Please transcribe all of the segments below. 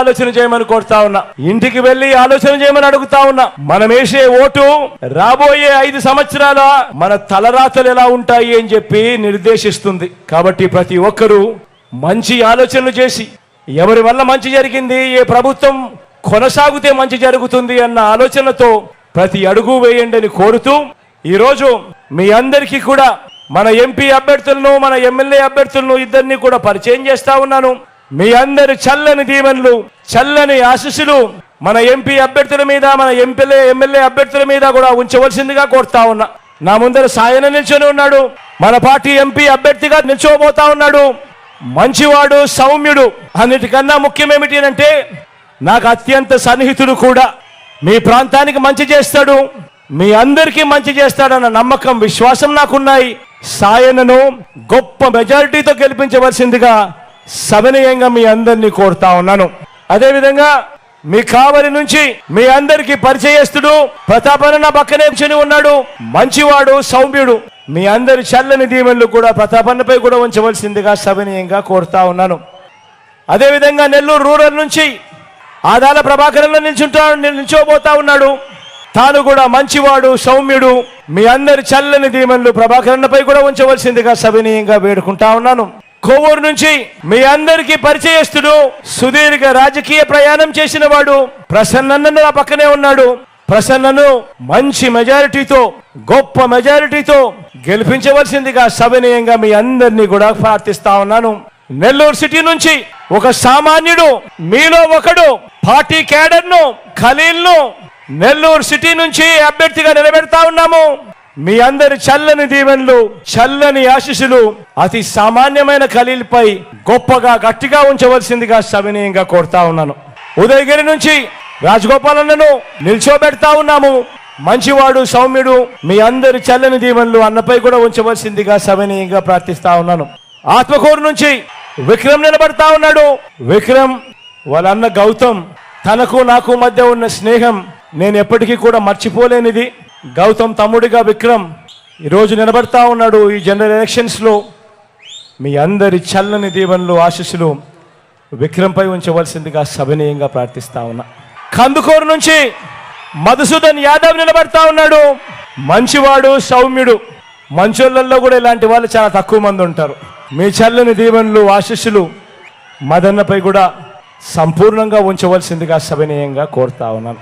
ఆలోచన చేయమని కోరుతా ఉన్నా. ఇంటికి వెళ్ళి ఆలోచన చేయమని అడుగుతా ఉన్నా. మనం వేసే ఓటు రాబోయే ఐదు సంవత్సరాల మన తలరాతలు ఎలా ఉంటాయి అని చెప్పి నిర్దేశిస్తుంది. కాబట్టి ప్రతి ఒక్కరూ మంచి ఆలోచనలు చేసి ఎవరి వల్ల మంచి జరిగింది ఏ ప్రభుత్వం కొనసాగితే మంచి జరుగుతుంది అన్న ఆలోచనతో ప్రతి అడుగు వేయండి అని కోరుతూ ఈరోజు మీ అందరికీ కూడా మన ఎంపీ అభ్యర్థులను మన ఎమ్మెల్యే అభ్యర్థులను ఇద్దరిని కూడా పరిచయం చేస్తా ఉన్నాను. మీ అందరి చల్లని దీవెనలు చల్లని ఆశీస్సులు మన ఎంపీ అభ్యర్థుల మీద మన ఎంపీలే ఎమ్మెల్యే అభ్యర్థుల మీద కూడా ఉంచవలసిందిగా కోరుతా ఉన్నా. నా ముందర సాయన నిల్చొని ఉన్నాడు. మన పార్టీ ఎంపీ అభ్యర్థిగా నిల్చోబోతా ఉన్నాడు. మంచివాడు సౌమ్యుడు అన్నిటికన్నా ముఖ్యమేమిటి అంటే నాకు అత్యంత సన్నిహితుడు కూడా మీ ప్రాంతానికి మంచి చేస్తాడు. మీ అందరికీ మంచి చేస్తాడన్న నమ్మకం విశ్వాసం నాకున్నాయి. సాయనను గొప్ప మెజారిటీతో గెలిపించవలసిందిగా సవినయంగా మీ అందరినీ కోరుతా ఉన్నాను. అదేవిధంగా మీ కావలి నుంచి మీ అందరికీ పరిచయస్తుడు ప్రతాపన్న పక్కనే కూర్చొని ఉన్నాడు. మంచివాడు సౌమ్యుడు. మీ అందరి చల్లని దీవెనలు కూడా ప్రతాపన్నపై కూడా ఉంచవలసిందిగా సవినయంగా కోరుతా ఉన్నాను. అదేవిధంగా నెల్లూరు రూరల్ నుంచి ఆదాల ప్రభాకరంలో నిల్చుంటా నిల్చోబోతా ఉన్నాడు. తాను కూడా మంచివాడు సౌమ్యుడు. మీ అందరి చల్లని దీవెనలు ప్రభాకరన్నపై కూడా ఉంచవలసిందిగా సవినీయంగా వేడుకుంటా ఉన్నాను. కొవ్వూరు నుంచి మీ అందరికీ పరిచయస్తుడు సుదీర్ఘ రాజకీయ ప్రయాణం చేసిన వాడు ప్రసన్నన్న నా పక్కనే ఉన్నాడు. ప్రసన్నను మంచి మెజారిటీతో గొప్ప మెజారిటీతో గెలిపించవలసిందిగా సవినయంగా మీ అందరినీ కూడా ప్రార్థిస్తా ఉన్నాను. నెల్లూరు సిటీ నుంచి ఒక సామాన్యుడు మీలో ఒకడు పార్టీ క్యాడర్ను ఖలీల్ను నెల్లూరు సిటీ నుంచి అభ్యర్థిగా నిలబెడతా ఉన్నాము. మీ అందరి చల్లని దీవెనలు చల్లని ఆశీస్సులు అతి సామాన్యమైన ఖలీల్పై గొప్పగా గట్టిగా ఉంచవలసిందిగా సవినీయంగా కోరుతా ఉన్నాను. ఉదయగిరి నుంచి రాజగోపాలన్నను నిల్చోబెడతా ఉన్నాము. మంచివాడు సౌమ్యుడు మీ అందరి చల్లని దీవెనలు అన్నపై కూడా ఉంచవలసిందిగా సవినీయంగా ప్రార్థిస్తా ఉన్నాను. ఆత్మకూరు నుంచి విక్రమ్ నిలబడతా ఉన్నాడు. విక్రమ్ వాళ్ళ అన్న గౌతమ్ తనకు నాకు మధ్య ఉన్న స్నేహం నేను ఎప్పటికీ కూడా మర్చిపోలేనిది. గౌతమ్ తమ్ముడిగా విక్రమ్ ఈరోజు నిలబడతా ఉన్నాడు ఈ జనరల్ ఎలక్షన్స్లో. మీ అందరి చల్లని దీవెనలు ఆశీస్సులు విక్రమ్పై ఉంచవలసిందిగా సభనీయంగా ప్రార్థిస్తా ఉన్నా. కందుకూరు నుంచి మధుసూదన్ యాదవ్ నిలబడతా ఉన్నాడు. మంచివాడు సౌమ్యుడు. మంచోళ్ళల్లో కూడా ఇలాంటి వాళ్ళు చాలా తక్కువ మంది ఉంటారు. మీ చల్లని దీవెనలు ఆశీస్సులు మదన్నపై కూడా సంపూర్ణంగా ఉంచవలసిందిగా సభనీయంగా కోరుతా ఉన్నాను.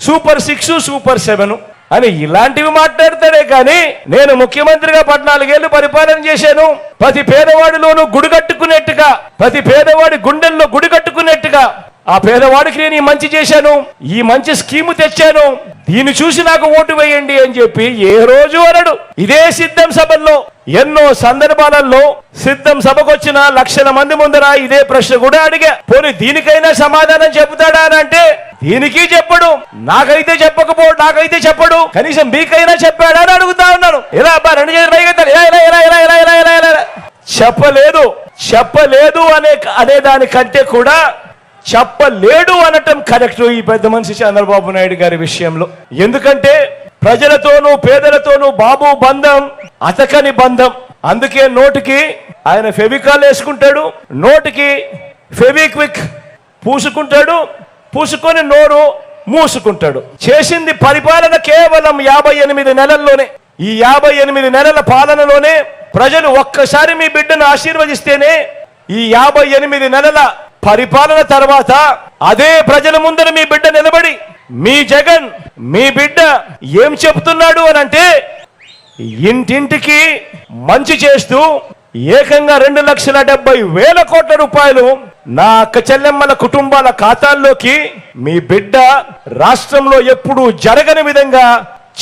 Super six super seven. అని ఇలాంటివి మాట్లాడతాడే కానీ నేను ముఖ్యమంత్రిగా పద్నాలుగేళ్ళు పరిపాలన చేశాను. ప్రతి పేదవాడిలోనూ గుడి కట్టుకునేట్టుగా ప్రతి పేదవాడి గుండెల్లో గుడి కట్టుకునేట్టుగా ఆ పేదవాడికి నేను ఈ మంచి చేశాను ఈ మంచి స్కీము తెచ్చాను దీన్ని చూసి నాకు ఓటు వేయండి అని చెప్పి ఏ రోజు అనడు. ఇదే సిద్ధం సభల్లో ఎన్నో సందర్భాలలో సిద్ధం సభకొచ్చిన లక్షల మంది ముందర ఇదే ప్రశ్న కూడా అడిగా. పోనీ దీనికైనా సమాధానం చెబుతాడా అని అంటే దీనికి చెప్పడు నాకైతే చెప్పకపో నాకైతే చెప్పడు కనీసం మీకైనా చెప్పాడా అని అడుగుతా ఉన్నాను. ఎలా అబ్బా రెండు చేతులు ఇలా ఇలా ఇలా చెప్పలేదు చెప్పలేదు అనే అనే దానికంటే కూడా చెప్పలేడు అనటం కరెక్ట్ ఈ పెద్ద మనిషి చంద్రబాబు నాయుడు గారి విషయంలో. ఎందుకంటే ప్రజలతోనూ పేదలతోనూ బాబు బంధం అతకని బంధం. అందుకే నోటికి ఆయన ఫెవికాల్ వేసుకుంటాడు నోటికి ఫెవిక్విక్ పూసుకుంటాడు పూసుకొని నోరు మూసుకుంటాడు. చేసింది పరిపాలన కేవలం యాభై ఎనిమిది నెలల్లోనే. ఈ యాభై ఎనిమిది నెలల పాలనలోనే ప్రజలు ఒక్కసారి మీ బిడ్డను ఆశీర్వదిస్తేనే ఈ యాభై ఎనిమిది నెలల పరిపాలన తర్వాత అదే ప్రజల ముందర మీ బిడ్డ నిలబడి మీ జగన్ మీ బిడ్డ ఏం చెప్తున్నాడు అని అంటే ఇంటింటికి మంచి చేస్తూ ఏకంగా రెండు లక్షల డెబ్బై వేల కోట్ల రూపాయలు నా అక్క చెల్లెమ్మల కుటుంబాల ఖాతాల్లోకి మీ బిడ్డ రాష్ట్రంలో ఎప్పుడూ జరగని విధంగా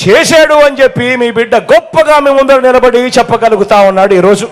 చేశాడు అని చెప్పి మీ బిడ్డ గొప్పగా మీ ముందర నిలబడి చెప్పగలుగుతా ఉన్నాడు ఈరోజు.